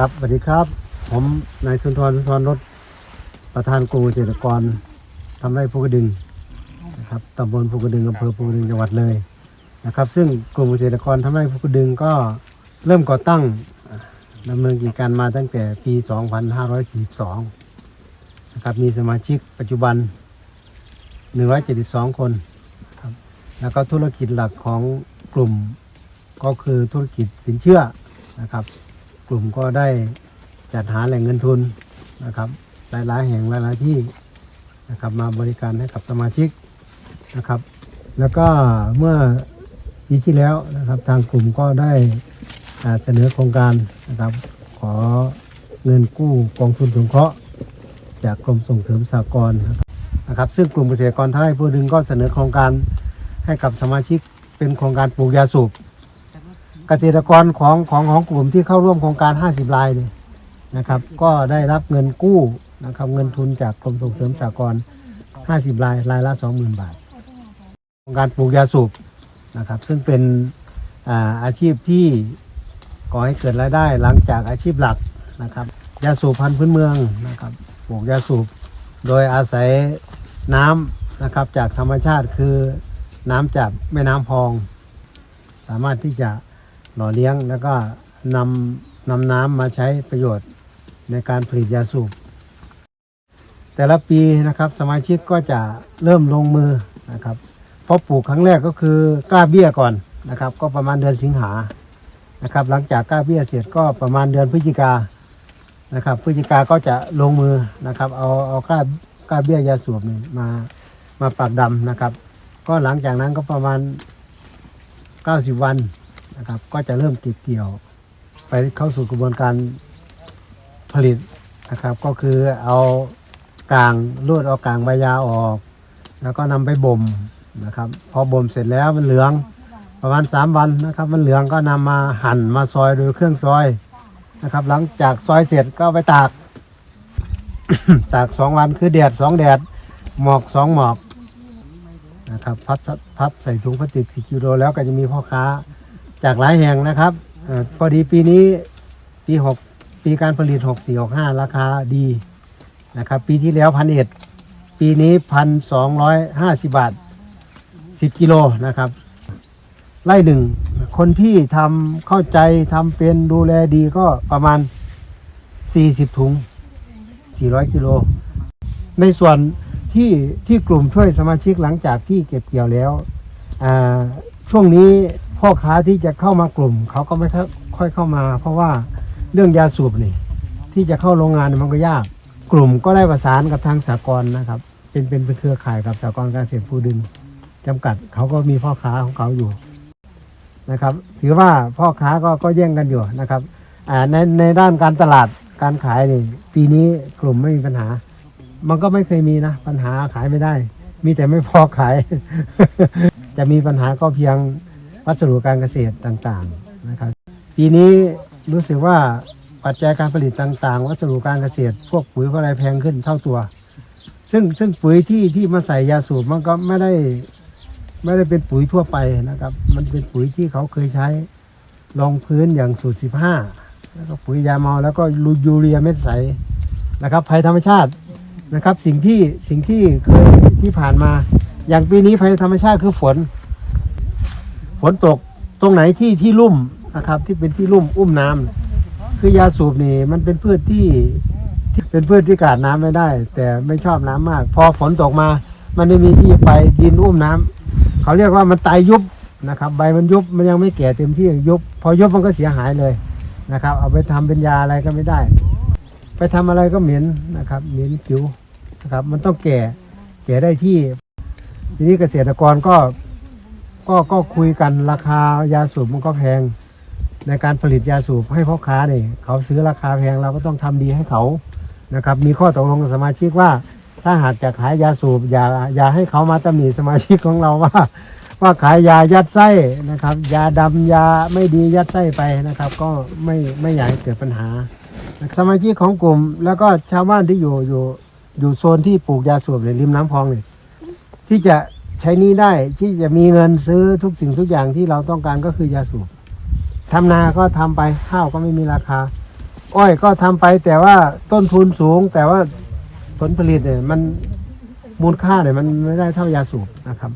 ครับสวัสดีครับ ผมนายสุนทรสุนทรรถประธานกลุ่มเกษตรกรทำไร่ภูกระดึงนะครับตำบลภูกระดึงอำเภอภูกระดึงจังหวัดเลยนะครับ ซึ่งกลุ่มเกษตรกรทำไร่ภูกระดึงก็เริ่มก่อตั้งอ่าดำเนินกิจการมาตั้งแต่ปี 2542นะครับมีสมาชิกปัจจุบัน 172 คนครับแล้วก็ธุรกิจหลักของกลุ่มก็คือธุรกิจสินเชื่อนะครับ กลุ่มก็ได้จัดหาแหล่งเงินทุนนะครับหลายๆแห่งหลายๆที่นะครับมาบริการให้กับสมาชิกนะครับ แล้วก็เมื่อปีที่แล้วนะครับทางกลุ่มก็ได้เสนอโครงการนะครับ ขอเงินกู้กองทุนสงเคราะห์จากกรมส่งเสริมสหกรณ์นะครับนะครับซึ่งกลุ่มเกษตรกรไร่ผู้ดึงก็เสนอโครงการให้กับสมาชิกเป็นโครงการปลูกยาสูบ เกษตรกรของของของกลุ่มที่เข้าร่วมโครงการ 50รายเนี่ยนะครับ ก็ได้รับเงินกู้นะครับเงินทุนจากกรมส่งเสริมสหกรณ์50รายรายละ 20,000 บาท โครงการปลูกยาสูบนะครับ ซึ่งเป็นอาอาชีพที่ก่อให้เกิดรายได้หลังจากอาชีพหลักนะครับยาสูบพันธุ์พื้นเมืองนะครับปลูกยาสูบโดยอาศัยน้ำนะครับจากธรรมชาติคือน้ำจากแม่น้ำพอง สามารถที่จะ หล่อเลี้ยงแล้วก็นำนำน้ำมาใช้ประโยชน์ในการผลิตยาสูบ แต่ละปีนะครับสมาชิกก็จะเริ่มลงมือนะครับเพราะปลูกครั้งแรกก็คือกล้าเบี้ยก่อนนะครับ ก็ประมาณเดือนสิงหานะครับ หลังจากกล้าเบี้ยเสร็จก็ประมาณเดือนพฤศจิกานะครับพฤศจิกาก็จะลงมือนะครับ เอาเอากล้ากล้าเบี้ยยาสูบมามาปักดำนะครับ ก็หลังจากนั้นก็ประมาณ 90 วัน นะครับ ก็จะเริ่มเก็บเกี่ยว ไปเข้าสู่กระบวนการผลิตนะครับ ก็คือเอากลางลวดเอากลางใบยาออก แล้วก็นำไปบ่มนะครับ พอบ่มเสร็จแล้วมันเหลืองประมาณ3วันนะครับ มันเหลืองก็นำมาหั่นมาซอยโดยเครื่องซอยนะครับ หลังจากซอยเสร็จก็ไปตาก ตาก2วันคือแดด2แดดหมอก2หมอกนะครับพับพับใส่ถุงพลาสติก10กิโลแล้วก็จะมีพ่อค้า จากหลายแห่งนะครับอพอดีปีนี้ปีหกปีการผลิตหกสี่หกห้าราคาดีนะครับ ปีที่แล้วพันเอ็ดปีนี้พันสองร้อยห้าสิบาทสิบกิโลนะครับ ไล่หนึ่ง คนที่ทำเข้าใจทำเป็นดูแลดีก็ประมาณสี่สิบถุงสี่ร้อยกิโล ในส่วนที่ที่กลุ่มช่วยสมาชิกหลังจากที่เก็บเกี่ยวแล้ว ช่วงนี้ พ่อค้าที่จะเข้ามากลุ่มเขาก็ไม่ค่อยเข้ามา เพราะว่าเรื่องยาสูบนี่ ที่จะเข้าโรงงานมันก็ยาก กลุ่มก็ได้ประสานกับทางสากลนะครับ เป็นเป็นเครือข่ายกับสากลการเกษตรภูดึงจำกัดเขาก็มีพ่อค้าของเขาอยู่นะครับ ถือว่าพ่อค้าก็ก็แย่งกันอยู่นะครับในในด้านการตลาดการขายนี่ปีนี้กลุ่มไม่มีปัญหา มันก็ไม่เคยมีนะ ปัญหาขายไม่ได้ มีแต่ไม่พอขาย จะมีปัญหาก็เพียง วัสดุการเกษตรต่างๆนะครับ ปีนี้รู้สึกว่าปัจจัยการผลิตต่าง ๆ วัสดุการเกษตร พวกปุ๋ยพวกอะไรแพงขึ้นเท่าตัว ซึ่งซึ่งปุ๋ยที่ที่มาใส่ยาสูบมันก็ไม่ได้ไม่ได้เป็นปุ๋ยทั่วไปนะครับ มันเป็นปุ๋ยที่เขาเคยใช้รองพื้นอย่างสูตรสิบห้าแล้วก็ปุ๋ยยาเมาแล้วก็ลูยูเรียเม็ดใสนะครับภัยธรรมชาตินะครับ สิ่งที่สิ่งที่เคยที่ผ่านมา อย่างปีนี้ภัยธรรมชาติคือฝน นตกตรงไหนที่ที่ลุ่มนะครับ ที่เป็นที่ลุ่มอุ้มน้ำคือยาสูบนี่มันเป็นพืชที่ที่เป็นพืชที่ขาดน้ำไม่ได้ แต่ไม่ชอบน้ำมาก พอฝนตกมา มันไม่มีที่ไปดินอุ้มน้ำเขาเรียกว่ามันตายยุบนะครับ ใบมันยุบมันยังไม่แก่เต็มที่ยุบ พอยุบมันก็เสียหายเลยนะครับ เอาไปทำเป็นยาอะไรก็ไม่ได้ ไปทำอะไรก็เหม็นนะครับเหม็นผิวนะครับ มันต้องแก่แก่ได้ที่ ทีนี้เกษตรกรก็ ก็ก็คุยกันราคายาสูบมันก็แพง ในการผลิตยาสูบให้พ่อค้าเนี่ยเขาซื้อราคาแพงเราก็ต้องทำดีให้เขานะครับ มีข้อตกลงกับสมาชิกว่า ถ้าหากจะขายยาสูบอย่าอย่าให้เขามาตำหนิสมาชิกของเราว่า ว่าขายยายัดไส้นะครับ ยาดำยาไม่ดียัดไส้ไปนะครับ ก็ไม่ไม่อยากให้เกิดปัญหา สมาชิกของกลุ่ม แล้วก็ชาวบ้านที่อยู่อยู่อยู่โซนที่ปลูกยาสูบเนี่ยริมน้ำพองเนี่ยที่จะ ใช้นี้ได้ที่จะมีเงินซื้อทุกสิ่งทุกอย่างที่เราต้องการก็คือยาสูบทำนาก็ทำไปข้าวก็ไม่มีราคา อ้อยก็ทำไปแต่ว่าต้นทุนสูง แต่ว่าผลผลิตเนี่ยมันมูลค่าเนี่ยมันไม่ได้เท่ายาสูบนะครับ